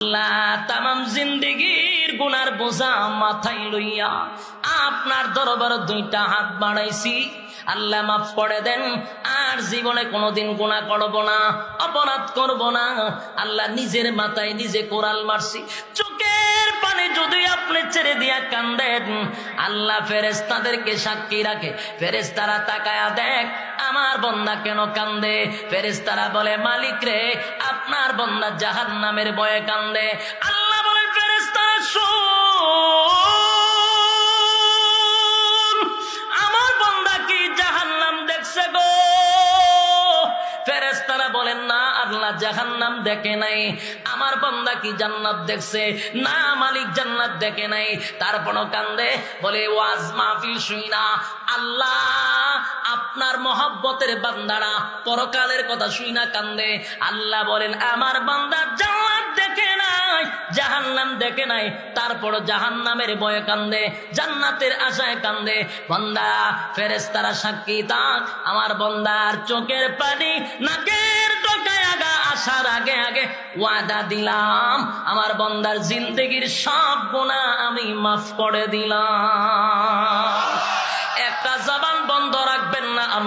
আল্লাহ, তামাম জিন্দিগির গুনার বোঝা মাথায় লইয়া আপনার দরবার দুইটা হাত বাড়াইছি। আল্লাহ মাফ করে দেন, আর জীবনে কোনোদিন গুণা করব না, অপরাধ করব না। আল্লাহ নিজের মাথায় নিজে কোরাল মারছি। চোখের পানি যদি আপনি ছেড়ে দিয়া কান্দেন, আল্লাহ ফেরেস তাদেরকে সাক্ষী রাখে। ফেরেস তারা তাকায়া দেখ, আমার বন্দা কেন কান্দে? ফেরেস তারা বলে, মালিক রে আপনার বন্দা জাহান নামের বয়ে কান্দে। আল্লাহ বলেন ফেরেস্তারা শোন, আমার বন্দা কি জাহান নাম দেখছে গো? ফেরেস্তারা বলেন, না, আল্লাহ জাহান্নাম দেখে নাই। আমার বান্দা কি জান্নাত দেখছে? না, মালিক জান্নাত দেখে নাই। তারপরও কান্দে, বলে, ওয়াজ মাহফিল শুই না। আল্লাহ আপনার মহাব্বতের বান্দারা পরকালের কথা শুই না কান্দে। আল্লাহ বলেন, আমার বান্দা জান্নাত দেখে নাই, জাহান্নাম দেখে নাই, তারপর জাহান্নামের বয়ে কান্দে, জান্নাতের আশায় কান্দে। বন্দা ফেরেস্তারা সাক্ষী তাক আমার বন্দার চোখের পানি নাকের আসার আগে আগে ওয়াদা দিলাম। আমার বন্দার জিন্দগির সব গুণা আমি মাফ করে দিলাম। I'm.